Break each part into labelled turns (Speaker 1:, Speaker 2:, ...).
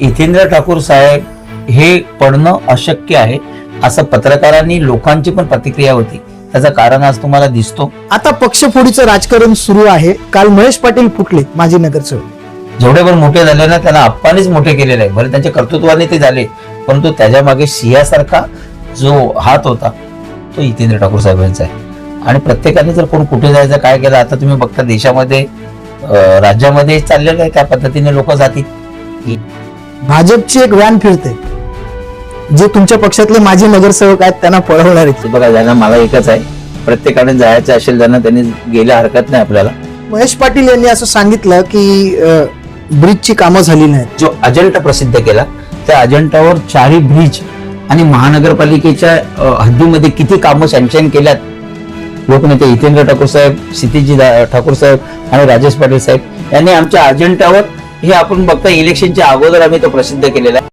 Speaker 1: इथेंद्र ठाकूर साहेब हे पडणं अशक्य आहे असं पत्रकारांनी लोकांची पण प्रतिक्रिया होती. त्याचं कारण आज तुम्हाला दिसतो.
Speaker 2: आता पक्षफोडीचं राजकारण सुरू आहे. काल महेश पाटील फुटले माजी नगरसेवक.
Speaker 1: जेवढे पण मोठे झाले ना त्यांना आप्पानीच मोठे केलेले आहे. बरं त्यांच्या कर्तृत्वाने ते झाले परंतु त्याच्यामागे सिंहासारखा जो हात होता तो इतेंद्र ठाकूर साहेबांचा आहे. आणि प्रत्येकाने जर कोण कुठे जायचं काय केलं आता तुम्ही बघता देशामध्ये राज्यामध्ये चाललेलं आहे त्या पद्धतीने लोक जातील
Speaker 2: भाजपची एक व्हॅन फिरते जे तुमच्या पक्षातले माजी नगरसेवक आहेत त्यांना पळवणार आहेत
Speaker 1: ते बघा ज्यांना मला एकच आहे प्रत्येकाने जायचं असेल त्यांना त्यांनी गेल्या हरकत नाही आपल्याला.
Speaker 2: महेश पाटील यांनी असं सांगितलं की ब्रिजची कामं झाली नाहीत.
Speaker 1: जो अजंठा प्रसिद्ध केला त्या अजंठावर चारही ब्रिज आणि महानगरपालिकेच्या हद्दीमध्ये किती कामं सँक्शन केल्यात लोकनेते हितेंद्र ठाकूर साहेब क्षितिजी दा- ठाकूर साहेब आणि राजेश पाटील साहेब यांनी आमच्या अजंठावर हे आपण बघता इलेक्शनच्या अगोदर आम्ही तो प्रसिद्ध केलेला आहे.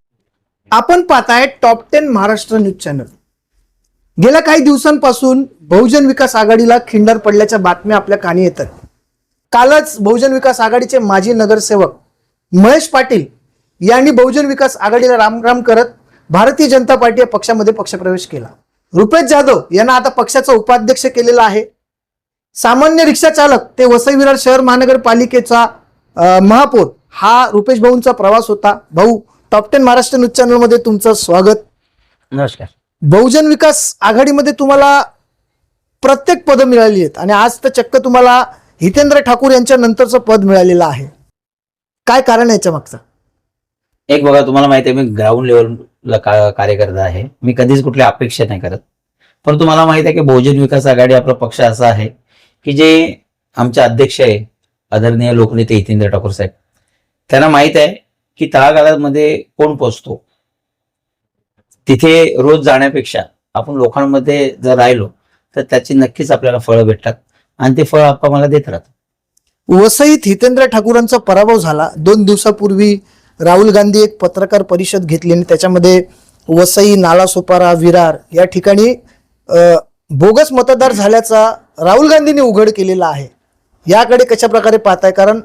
Speaker 2: आपण पाहताय top ten Maharashtra news channel. गेल्या काही दिवसांपासून बहुजन विकास आघाडीला खिंडार पडल्याच्या बातम्या आपल्या कानी येतात. कालच बहुजन विकास आघाडीचे माजी नगरसेवक महेश पाटील यांनी बहुजन विकास आघाडीला रामराम करत भारतीय जनता पार्टी या पक्षामध्ये पक्षप्रवेश केला. रुपेश जाधव यांना आता पक्षाचा उपाध्यक्ष केलेला आहे. सामान्य रिक्षा चालक ते वसई विरार शहर महानगरपालिकेचा महापौर हा रुपेश भाऊंचा प्रवास होता. भाऊ टॉप टेन महाराष्ट्र न्यूज चॅनलमध्ये तुमचं स्वागत.
Speaker 1: नमस्कार.
Speaker 2: बहुजन विकास आघाडीमध्ये तुम्हाला प्रत्येक पद मिळाली आहेत आणि आज तर चक्क तुम्हाला हितेंद्र ठाकूर यांच्या नंतरचं पद मिळालेलं आहे. काय कारण याच्या मागचं?
Speaker 1: एक बघा तुम्हाला माहिती आहे मी ग्राउंड लेवलला का कार्यकर्ता आहे. मी कधीच कुठल्या अपेक्षा नाही करत. पण तुम्हाला माहिती आहे की बहुजन विकास आघाडी आपला पक्ष असा आहे की जे आमचे अध्यक्ष आहे आदरणीय लोकनेते हितेंद्र ठाकूर साहेब त्यांना माहीत आहे की तळागाळामध्ये कोण पोचतो. तिथे रोज जाण्यापेक्षा आपण लोकांमध्ये जर राहिलो तर त्याची नक्कीच आपल्याला फळं भेटतात आणि ते फळ आपण मला देत राहतात.
Speaker 2: वसईत हितेंद्र ठाकूरांचा पराभव झाला. दोन दिवसापूर्वी राहुल गांधी एक पत्रकार परिषद घेतली आणि त्याच्यामध्ये वसई नालासोपारा विरार या ठिकाणी बोगस मतदार झाल्याचा राहुल गांधींनी उघड केलेला आहे. याकडे कशा प्रकारे पाहताय? कारण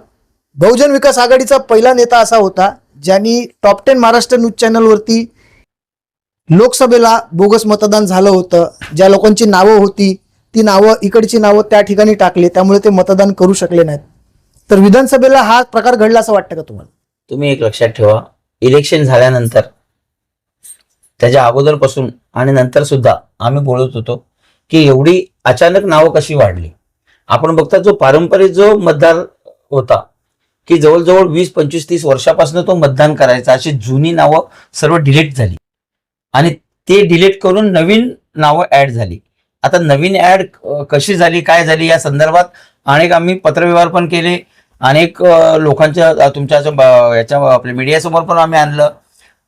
Speaker 2: बहुजन विकास आघाडीचा पहिला नेता असा होता ज्यांनी टॉप टेन महाराष्ट्र न्यूज चॅनलवरती लोकसभेला बोगस मतदान झालं होतं. ज्या लोकांची नावं होती ती नावं इकडची नावं त्या ठिकाणी टाकली त्यामुळे ते मतदान करू शकले नाहीत. तर विधानसभेला हा प्रकार घडला असं वाटतं का तुम्हाला?
Speaker 1: तुम्ही एक लक्षात ठेवा इलेक्शन झाल्यानंतर त्याच्या अगोदरपासून आणि नंतर सुद्धा आम्ही बोलत होतो की एवढी अचानक नावं कशी वाढली? आपण बघता जो पारंपरिक जो मतदार होता की जवळजवळ वीस पंचवीस तीस वर्षापासून तो मतदान करायचा. अशी जुनी नावं सर्व डिलीट झाली. आणि ते डिलीट करून नवीन नावं ऍड झाली. आता नवीन ऍड कशी झाली काय झाली या संदर्भात अनेक आम्ही पत्रव्यवहार पण केले. अनेक लोकांच्या तुमच्या याच्या आपल्या मीडियासमोर पण आम्ही आणलं.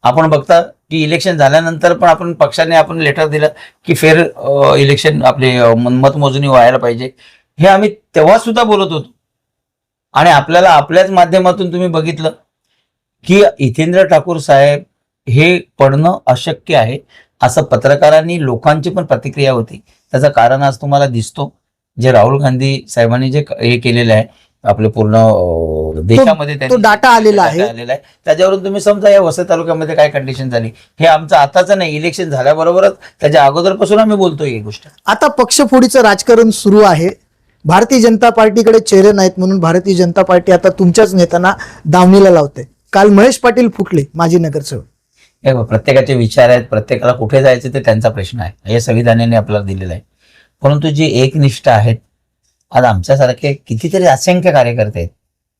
Speaker 1: आपण बघता की इलेक्शन झाल्यानंतर पण आपण पक्षाने आपण लेटर दिलं की फेर इलेक्शन आपले मतमोजणी व्हायला पाहिजे. हे आम्ही तेव्हा सुद्धा बोलत होतो. आणि आपल्याला आपल्याच माध्यमातून तुम्ही बघितलं की हितेंद्र ठाकूर साहेब हे पडणं अशक्य आहे असं पत्रकारांनी लोकांची पण प्रतिक्रिया होती. त्याचं कारण आज तुम्हाला दिसतो. जे राहुल गांधी साहेबांनी जे हे केलेलं आहे आपले पूर्ण देशामध्ये
Speaker 2: तो
Speaker 1: त्यांनी
Speaker 2: डाटा आलेला आहे.
Speaker 1: आलेला आहे. त्याच्यावरून तुम्ही समजा या वसई तालुक्यामध्ये काय कंडिशन झाली? हे आमचं आताच नाही इलेक्शन झाल्याबरोबरच त्याच्या अगोदरपासून आम्ही बोलतोय ही गोष्ट.
Speaker 2: आता पक्षफोडीचं राजकारण सुरू आहे. भारतीय जनता पार्टीकडे चेहरे नाहीत म्हणून भारतीय जनता पार्टी आता तुमच्याच नेत्यांना दावणीला लावते. काल महेश पाटील फुटले माजी नगरसेवक.
Speaker 1: हे प्रत्येकाचे विचार आहेत प्रत्येकाला कुठे जायचे ते त्यांचा प्रश्न आहे. हे संविधानाने आपल्याला दिलेलं आहे. परंतु जे एकनिष्ठ आहेत आज आमच्यासारखे कितीतरी असंख्य कार्यकर्ते आहेत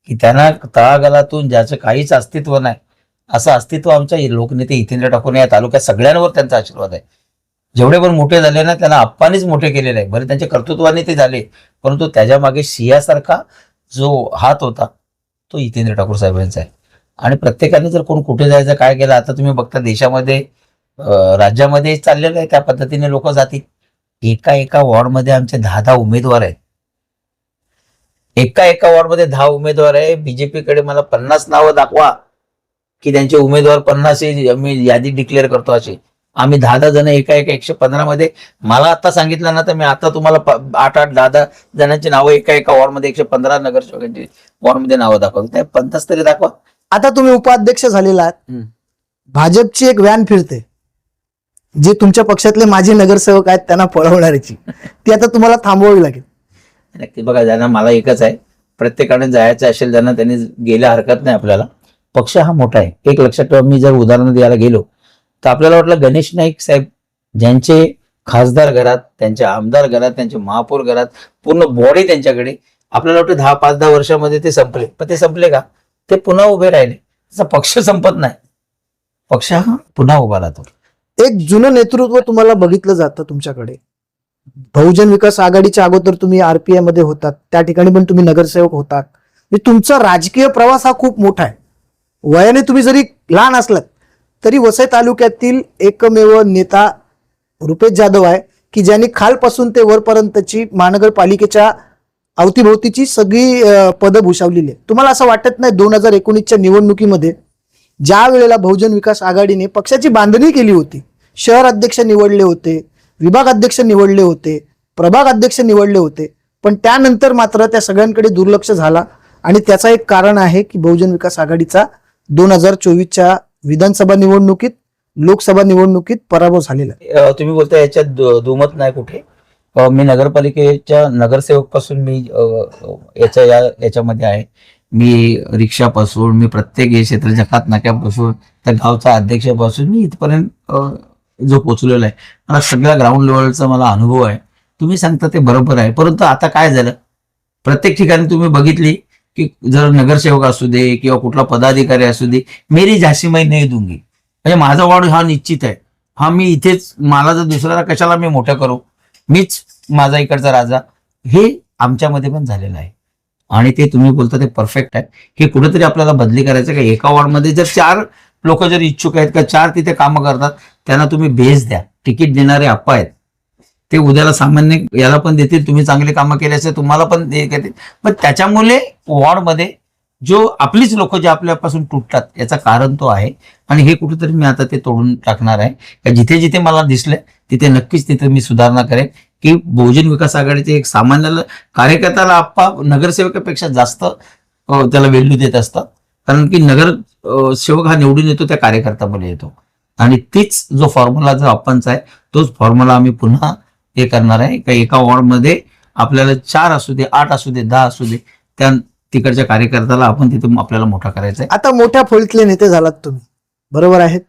Speaker 1: की त्यांना तळागालातून ज्याचं काहीच अस्तित्व नाही असं अस्तित्व आमच्या लोकनेते हितेंद्र ठाकूर या तालुक्यात सगळ्यांवर त्यांचा आशीर्वाद आहे. जेवढे पण मोठे झाले ना त्यांना आप्पानेच मोठे केलेले आहे. बरं त्यांच्या कर्तृत्वाने ते झाले. परंतु त्याच्यामागे सिंहासारखा जो हात होता तो हितेंद्र ठाकूर साहेबांचा आहे. आणि प्रत्येकाने जर कोण कुठे जायचं काय केलं आता तुम्ही बघता देशामध्ये राज्यामध्ये चाललेलं आहे त्या पद्धतीने लोक जातील. एका एका वॉर्डमध्ये आमचे दहा दहा उमेदवार आहेत. एका एका वॉर्डमध्ये दहा उमेदवार आहे. बीजेपीकडे मला पन्नास नावं दाखवा की त्यांचे उमेदवार पन्नास मी यादी डिक्लेअर करतो असे. आम्ही दहा दहा जण एका एका एकशे पंधरा मध्ये. मला आता सांगितलं ना तर मी आता तुम्हाला आठ आठ दहा दहा जणांची नावं एका एका वॉर्डमध्ये एकशे पंधरा नगरसेवकांची वॉर्डमध्ये नावं दाखवतो त्या पन्नास तरी दाखवा.
Speaker 2: आता तुम्ही उपाध्यक्ष झालेला आहात. भाजपची एक व्हॅन फिरते. जे तुमच्या पक्षातले माजी नगरसेवक आहेत त्यांना पळवणाऱ्याची. ती आता तुम्हाला थांबवावी लागेल.
Speaker 1: नक्की बघा ज्यांना मला एकच आहे. प्रत्येकाने जायचं असेल त्यांना त्यांनी गेल्या हरकत नाही आपल्याला. पक्ष हा मोठा आहे. एक लक्षात ठेवा मी जर उदाहरण द्यायला गेलो तर आपल्याला वाटलं गणेश नाईक साहेब ज्यांचे खासदार घरात त्यांच्या आमदार घरात त्यांचे महापौर घरात पूर्ण बॉडी त्यांच्याकडे आपल्याला वाटतं दहा पाच दहा वर्षामध्ये ते संपले. पण ते संपले का? ते पुन्हा उभे राहिले. त्याचा पक्ष संपत नाही. पक्ष हा पुन्हा उभा राहतो.
Speaker 2: एक जुनं नेतृत्व तुम्हाला बघितलं जातं तुमच्याकडे. बहुजन विकास आघाडीच्या अगोदर तुम्ही आरपीआयमध्ये होतात. त्या ठिकाणी पण तुम्ही नगरसेवक होतात. म्हणजे तुमचा राजकीय प्रवास हा खूप मोठा आहे. वयाने तुम्ही जरी लहान असलात तरी वसई तालुक्यातील एकमेव नेता रुपेश जाधव आहे की ज्यांनी खालपासून ते वरपर्यंतची महानगरपालिकेच्या अवतीभोवतीची सगळी पदं भूषवलेली आहे तुम्हाला असं वाटत नाही दोन हजार एकोणीसच्या निवडणुकीमध्ये ज्या वेळेला बहुजन विकास आघाडीने पक्षाची बांधणी केली होती शहर अध्यक्ष निवडले होते विभाग अध्यक्ष निवडले होते प्रभाग अध्यक्ष निवडले होते पण त्यानंतर मात्र त्या सगळ्यांकडे दुर्लक्ष झाला. आणि त्याचा एक कारण आहे की बहुजन विकास आघाडीचा दोन हजार चोवीसच्या विधानसभा निवडणुकीत लोकसभा निवडणुकीत पराभव झालेला आहे.
Speaker 1: अ, तुम्ही बोलता याच्यात दु- दुमत नाही कुठे. अ, मी नगरपालिकेच्या नगरसेवकपासून मी अ, याच्या या याच्यामध्ये आहे. मी रिक्षापासून मी प्रत्येक हे क्षेत्राच्या खात नाक्यापासून त्या गावचा अध्यक्षापासून मी इथपर्यंत अ, जो पोचलेलो आहे. मला सगळ्या ग्राउंड लेवलचा मला अनुभव आहे. तुम्ही सांगता ते बरोबर आहे. परंतु आता काय झालं? प्रत्येक ठिकाणी तुम्ही बघितली की जर नगरसेवक असू दे किंवा कुठला पदाधिकारी असू दे मेरी झाशी मैं नाही दूंगी. म्हणजे माझा वॉर्ड हा निश्चित आहे. हा मी इथेच मला जर दुसऱ्याला कशाला मी मोठं करू? मीच माझा इकडचा राजा. हे आमच्यामध्ये पण झालेलं आहे. आणि ते तुम्ही बोलता ते परफेक्ट आहे. हे कुठेतरी आपल्याला बदली करायचं का? एका वॉर्डमध्ये जर चार लोक जर इच्छुक आहेत का? चार तिथे कामं करतात त्यांना तुम्ही भेज द्या. तिकीट देणारे आप्पा आहेत. ते उद्याला सामान्य याला पण देतील तुम्ही चांगले कामं केले असेल तुम्हाला पण देतील पण त्याच्यामुळे वॉर्डमध्ये जो आपलीच लोक जे आपल्यापासून तुटतात याचं कारण तो आहे. आणि हे कुठेतरी मी आता ते तोडून टाकणार आहे. का जिथे जिथे मला दिसलं तिथे नक्कीच तिथे मी सुधारणा करेन. की बहुजन विकास आघाडीचे एक सामान्य कार्यकर्त्याला आप्पा नगरसेवकापेक्षा जास्त त्याला व्हॅल्यू देत असतात. कारण की नगर सेवक हा निवडून येतो त्या कार्यकर्त्यामध्ये येतो. आणि तीच जो फॉर्म्युला जो आपणचा आहे तोच फॉर्म्युला आम्ही पुन्हा हे करणार आहे. का एका वॉर्डमध्ये आपल्याला चार असू दे आठ असू दे दहा असू दे त्या तिकडच्या कार्यकर्त्याला आपण तिथे आपल्याला मोठा करायचा आहे.
Speaker 2: आता मोठ्या फळीतले नेते झालात तुम्ही. बरोबर आहेत.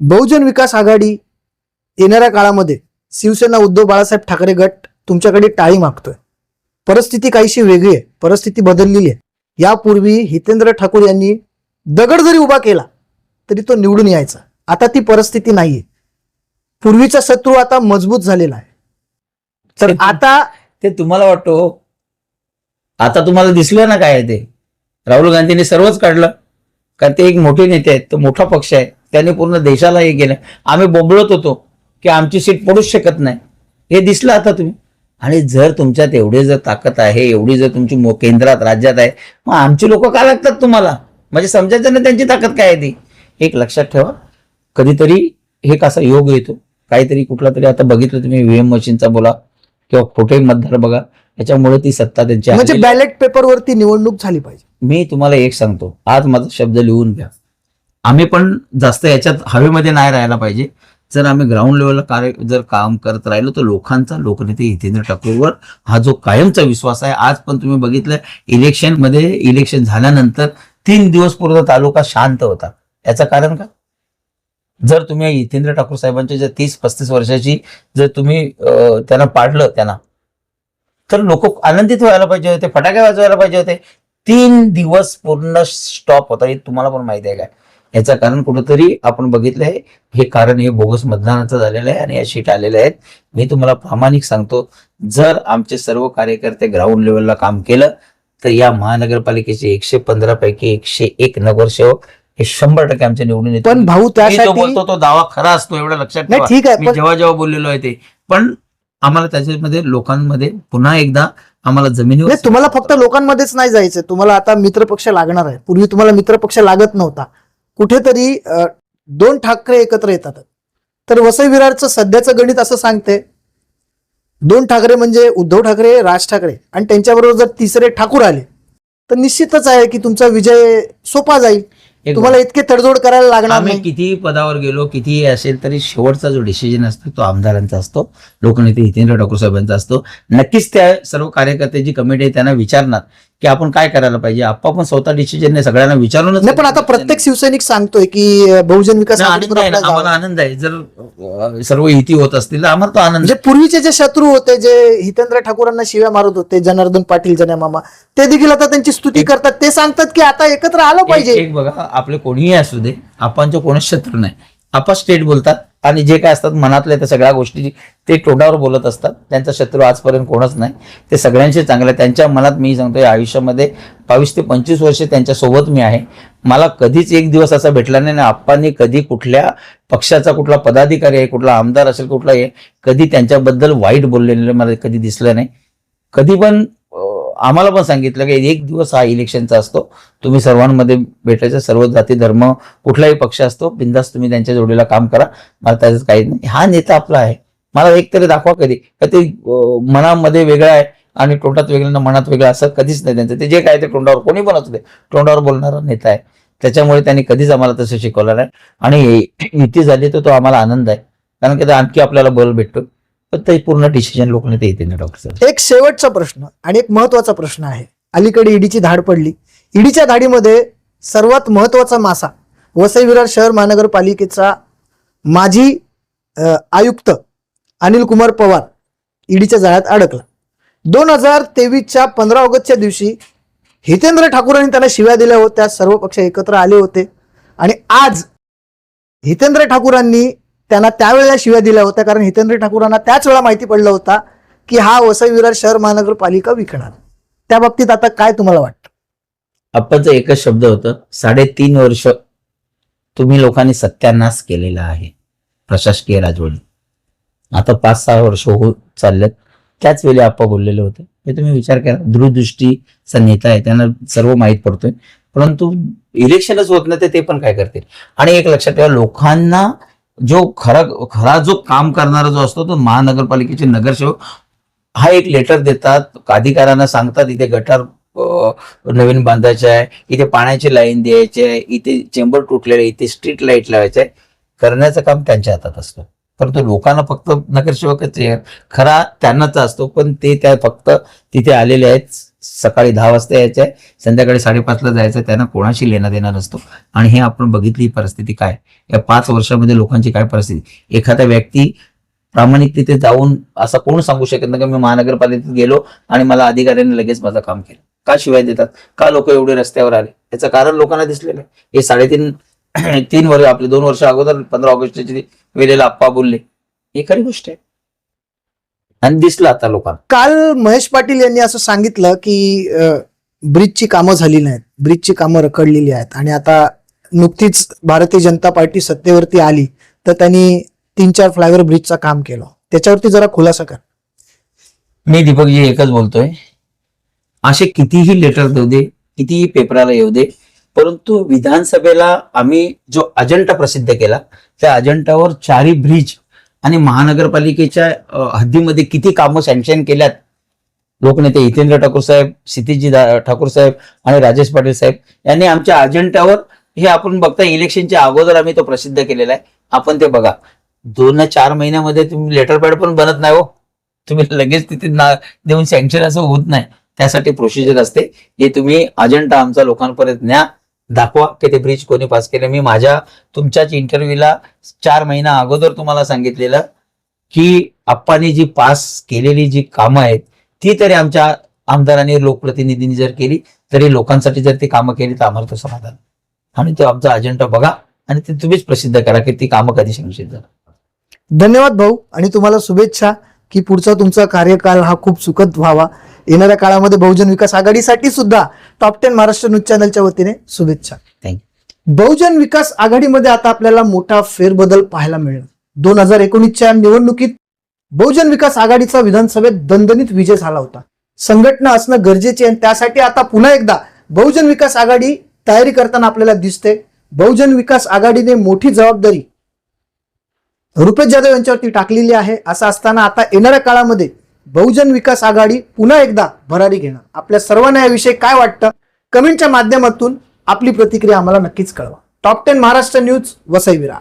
Speaker 2: बहुजन विकास आघाडी येणाऱ्या काळामध्ये शिवसेना उद्धव बाळासाहेब ठाकरे गट तुमच्याकडे टाळी मागतोय. परिस्थिती काहीशी वेगळी आहे. परिस्थिती बदललेली आहे. यापूर्वी हितेंद्र ठाकूर यांनी दगड जरी उभा केला तरी तो निवडून यायचा. आता ती परिस्थिती नाहीये. पूर्वीचा शत्रू आता मजबूत झालेला आहे. तर आता
Speaker 1: ते तुम्हाला वाटतं हो. आता तुम्हाला दिसलं ना काय ते? राहुल गांधींनी सर्वच काढलं. कारण ते एक मोठे नेते आहेत तो मोठा पक्ष आहे. त्यांनी पूर्ण देशाला हे केलं. आम्ही बोंबळत होतो की आमची सीट पडूच शकत नाही. हे दिसलं आता तुम्ही. आणि जर तुमच्यात एवढी जर ताकद आहे एवढी जर तुमची मो- केंद्रात राज्यात आहे मग आमची लोक का लागतात तुम्हाला? म्हणजे समजायचं ना त्यांची ताकद काय आहे ती? एक लक्षात ठेवा. कधीतरी हे कसा योग येतो. काहीतरी कुठला तरी आता बघितलं तुम्ही व्हीएम मशीनचा बोला किंवा खोटे मतदार बघा याच्यामुळे ती सत्ता त्यांची
Speaker 2: म्हणजे. बॅलेट पेपरवरती निवडणूक झाली पाहिजे.
Speaker 1: मी तुम्हाला एक सांगतो आज माझा शब्द लिहून घ्या. आम्ही पण जास्त याच्यात हवेमध्ये नाही राहायला पाहिजे. जर आम्ही ग्राउंड लेवलला कार्य जर काम करत राहिलो तर लोकांचा लोकनेते हितेंद्र ठाकूरवर हा जो कायमचा विश्वास आहे आज पण तुम्ही बघितलं इलेक्शनमध्ये इलेक्शन झाल्यानंतर तीन दिवस पूर्ण तालुका शांत होता. याचं कारण का जर तुम्ही हितेंद्र ठाकूर साहेबांच्या जर तीस पस्तीस वर्षाची जर तुम्ही त्यांना पाडलं त्यांना तर लोक आनंदित व्हायला पाहिजे होते फटाके वाजवायला पाहिजे होते. तीन दिवस पूर्ण स्टॉप होता हे तुम्हाला पण माहिती आहे काय? याचं कारण कुठंतरी आपण बघितलं आहे. हे कारण हे बोगस मतदानाचं झालेलं आहे आणि या शीट आलेल्या आहेत. मी तुम्हाला प्रामाणिक सांगतो जर आमचे सर्व कार्यकर्ते ग्राउंड लेवलला काम केलं तर या महानगरपालिकेचे एकशे पंधरा पैकी एकशे एक नगरसेवक हे शंभर टक्के आमचे निवडून येतील.
Speaker 2: पण भाऊ त्यासाठी
Speaker 1: बोलतो तो दावा खरा असतो एवढं लक्षात ठेवा.
Speaker 2: ठीक आहे
Speaker 1: जेव्हा जेव्हा बोललेलो आहे ते. पण आम्हाला त्याच्यामध्ये लोकांमध्ये पुन्हा एकदा आम्हाला जमिनीवर
Speaker 2: तुम्हाला फक्त लोकांमध्येच नाही जायचं तुम्हाला आता मित्रपक्ष लागणार आहे. पूर्वी तुम्हाला मित्रपक्ष लागत नव्हता. कुठेतरी दोन ठाकरे एकत्र येतात. तर वसई विरारचं सध्याचं गणित असं सांगते. दोन ठाकरे म्हणजे उद्धव ठाकरे राज ठाकरे. आणि त्यांच्याबरोबर जर तिसरे ठाकूर आले तर निश्चितच आहे की तुमचा विजय सोपा जाईल. तुम्हाला इतके तडजोड करायला लागणार
Speaker 1: आम्ही
Speaker 2: नाही.
Speaker 1: कितीही पदावर गेलो कितीही असेल तरी शेवटचा जो डिसिजन असतो तो आमदारांचा असतो. लोकनेते हितेंद्र ठाकूर साहेबांचा असतो. नक्कीच त्या सर्व कार्यकर्त्याची कमिटी आहे त्यांना विचारणार. की आपण काय करायला पाहिजे? आप्पा पण स्वतः डिसिजन सगळ्यांना विचारूनच
Speaker 2: नाही पण आता प्रत्येक शिवसैनिक सांगतोय की बहुजन विकास
Speaker 1: नाही, आम्हाला. आनंद आहे. जर सर्व युती होत असतील तर आम्हाला तो आनंद
Speaker 2: म्हणजे पूर्वीचे जे शत्रू होते जे हितेंद्र ठाकूरांना शिव्या मारत होते जनार्दन पाटील जन्या मामा ते देखील आता त्यांची स्तुती करतात. ते सांगतात की आता एकत्र आलं
Speaker 1: एक
Speaker 2: पाहिजे.
Speaker 1: एक बघा आपले कोणीही असू दे आपणचं कोणीच शत्रू नाही. आपण स्टेट बोलतात. आणि जे काय असतात मनातल्या त्या सगळ्या गोष्टी ते तोंडावर बोलत असतात. त्यांचा शत्रू आजपर्यंत कोणच नाही. ते सगळ्यांशी चांगले त्यांच्या मनात मी सांगतोय आयुष्यामध्ये बावीस ते पंचवीस वर्षे त्यांच्यासोबत मी आहे. मला कधीच एक दिवस असा भेटला नाही आणि आप्पांनी कधी कुठल्या पक्षाचा कुठला पदाधिकारी आहे कुठला आमदार असेल कुठला आहे कधी त्यांच्याबद्दल वाईट बोललेलं मला कधी दिसलं नाही. कधी पण आम्हाला पण सांगितलं की एक दिवस हा इलेक्शनचा असतो. तुम्ही सर्वांमध्ये भेटायचं सर्व जाती धर्म कुठलाही पक्ष असतो बिंदास तुम्ही त्यांच्या जोडीला काम करा. मला त्याचं काही नाही. हा नेता आपला आहे. मला एक तरी दाखवा कधी. का ते मनामध्ये वेगळं आहे आणि तोंडात वेगळं ना मनात वेगळं असं कधीच नाही त्यांचं. ते जे काय ते तोंडावर कोणी पण असू दे. तोंडावर बोलणारा नेता आहे. त्याच्यामुळे त्यांनी कधीच आम्हाला तसं शिकवलं नाही. आणि युती झाली तर तो आम्हाला आनंद आहे. कारण की आणखी आपल्याला बल भेटतो पण ते पूर्ण डिसिजन लोकांना ते येते ना डॉक्टर
Speaker 2: एक शेवटचा प्रश्न आणि एक महत्त्वाचा प्रश्न आहे. अलीकडे ईडीची धाड पडली. ईडीच्या धाडीमध्ये सर्वात महत्त्वाचा मासा वसई विरार शहर महानगरपालिकेचा माजी अ, आयुक्त अनिल कुमार पवार ईडीच्या जाळ्यात अडकला. दोन हजार तेवीसच्या पंधरा ऑगस्टच्या दिवशी हितेंद्र ठाकूरांनी त्यांना शिव्या दिल्या होत्या. सर्व पक्ष एकत्र आले होते. आणि आज हितेंद्र ठाकूरांनी त्यांना त्यावेळेला शिव्या दिल्या होत्या कारण हितेंद्र ठाकूरांना त्याच वेळा माहिती पडलं होता की हा वसई विरार शहर महानगरपालिका विकणार. त्या बाबतीत आता काय तुम्हाला वाटतं?
Speaker 1: आप्पाचं एकच शब्द होतं साडेतीन वर्ष तुम्ही लोकांनी सत्यानाश केलेला आहे प्रशासकीय राजवडी आता पाच सहा वर्ष होत चाललेत त्याच वेळी आप्पा बोललेले होते. हे तुम्ही विचार करा दूरदृष्टीचा नेता आहे त्यांना सर्व माहीत पडतोय. परंतु इलेक्शनच होत नाही ते पण काय करतील? आणि एक लक्षात ठेवा लोकांना जो खरा खरा जो काम करणारा जो असतो तो महानगरपालिकेचे नगरसेवक हा एक लेटर देतात. अधिकाऱ्यांना सांगतात इथे गटार नवीन बांधायचं आहे इथे पाण्याची लाईन द्यायची आहे इथे चेंबर तुटलेलं आहे इथे स्ट्रीट लाइट लावायचं आहे. करण्याचं काम त्यांच्या हातात असतं. परंतु लोकांना फक्त नगरसेवकच आहे. खरा त्यांनाच असतो पण ते त्या फक्त तिथे आलेले आहेत. सकाळी दहा वाजता यायचं आहे संध्याकाळी साडेपाचला जायचं आहे त्यांना कोणाशी लेणं देणार नसतो. आणि हे आपण बघितली परिस्थिती काय? या पाच वर्षामध्ये लोकांची काय परिस्थिती? एखादा व्यक्ती प्रामाणिक तिथे जाऊन असं कोण सांगू शकत नाही की मी महानगरपालिकेत गेलो आणि मला अधिकाऱ्यांनी लगेच माझं काम केलं. का शिवाय देतात? का लोक एवढे रस्त्यावर आले? याचं कारण लोकांना दिसलेलं आहे. हे साडेतीन तीन वर्ष आपले दोन वर्ष अगोदर पंधरा ऑगस्टची वेळेला आप्पा बोलले. ही खरी गोष्ट आहे. आणि दिसलं आता लोकांना.
Speaker 2: काल महेश पाटील यांनी असं सांगितलं की ब्रिजची कामं झाली नाहीत. ब्रिजची कामं रखडलेली आहेत. आणि आता नुकतीच भारतीय जनता पार्टी सत्तेवरती आली तर त्यांनी तीन चार फ्लायओव्हर ब्रिजचं काम केलं. त्याच्यावरती जरा खुलासा कर.
Speaker 1: मी दीपकजी एकच बोलतोय. असे कितीही लेटर देऊ दे कितीही पेपराला येऊ दे परंतु विधानसभेला आम्ही जो अजेंडा प्रसिद्ध केला त्या अजेंडावर चारी ब्रिज आणि महानगरपालिकेच्या हद्दीमध्ये किती कामं सँक्शन केल्यात? लोकनेते हितेंद्र ठाकूर साहेब क्षितिजी ठाकूर साहेब आणि राजेश पाटील साहेब यांनी आमच्या अजेंड्यावर हे आपण बघता इलेक्शनच्या अगोदर आम्ही तो प्रसिद्ध केलेला आहे. आपण ते बघा. दोन चार महिन्यामध्ये तुम्ही लेटर पॅड पण बनत नाही हो. तुम्ही लगेच तिथे ना देऊन सँक्शन असं होत नाही. त्यासाठी प्रोसिजर असते. हे तुम्ही अजेंडा आमचा लोकांपर्यंत न्या. दाखवा की ते ब्रिज कोणी पास केले. मी माझ्या तुमच्याच इंटरव्ह्यूला चार महिना अगोदर तुम्हाला सांगितलेलं की आप्पांनी जी पास केलेली जी कामं आहेत ती तरी आमच्या आमदारांनी लोकप्रतिनिधींनी जर केली तरी लोकांसाठी जर ती कामं केली तर आम्हाला तो समाधान. आणि तो आमचा अजेंडा बघा आणि ते तुम्हीच प्रसिद्ध करा की ती कामं कधी सँक्शन
Speaker 2: धन्यवाद भाऊ आणि तुम्हाला शुभेच्छा की पुढचा तुमचा कार्यकाल हा खूप सुखद व्हावा. येणाऱ्या काळामध्ये बहुजन विकास आघाडीसाठी सुद्धा टॉप टेन महाराष्ट्र न्यूज चॅनलच्या वतीने शुभेच्छा.
Speaker 1: थँक्यू
Speaker 2: बहुजन विकास आघाडीमध्ये आता आपल्याला मोठा फेरबदल पाहायला मिळेल. दोन हजार एकोणीसच्या निवडणुकीत बहुजन विकास आघाडीचा विधानसभेत दणदणीत विजय झाला होता. संघटना असणं गरजेचे आहे आणि त्यासाठी आता पुन्हा एकदा बहुजन विकास आघाडी तयारी करताना आपल्याला दिसते. बहुजन विकास आघाडीने मोठी जबाबदारी रुपेश जाधव यांच्यावरती टाकलेली आहे. असं असताना आता येणाऱ्या काळामध्ये बहुजन विकास आघाडी पुन्हा एकदा भरारी घेणार. आपल्या सर्वांना याविषयी काय वाटतं? कमेंटच्या माध्यमातून आपली प्रतिक्रिया आम्हाला नक्कीच कळवा. Top ten Maharashtra news Vasai Virar.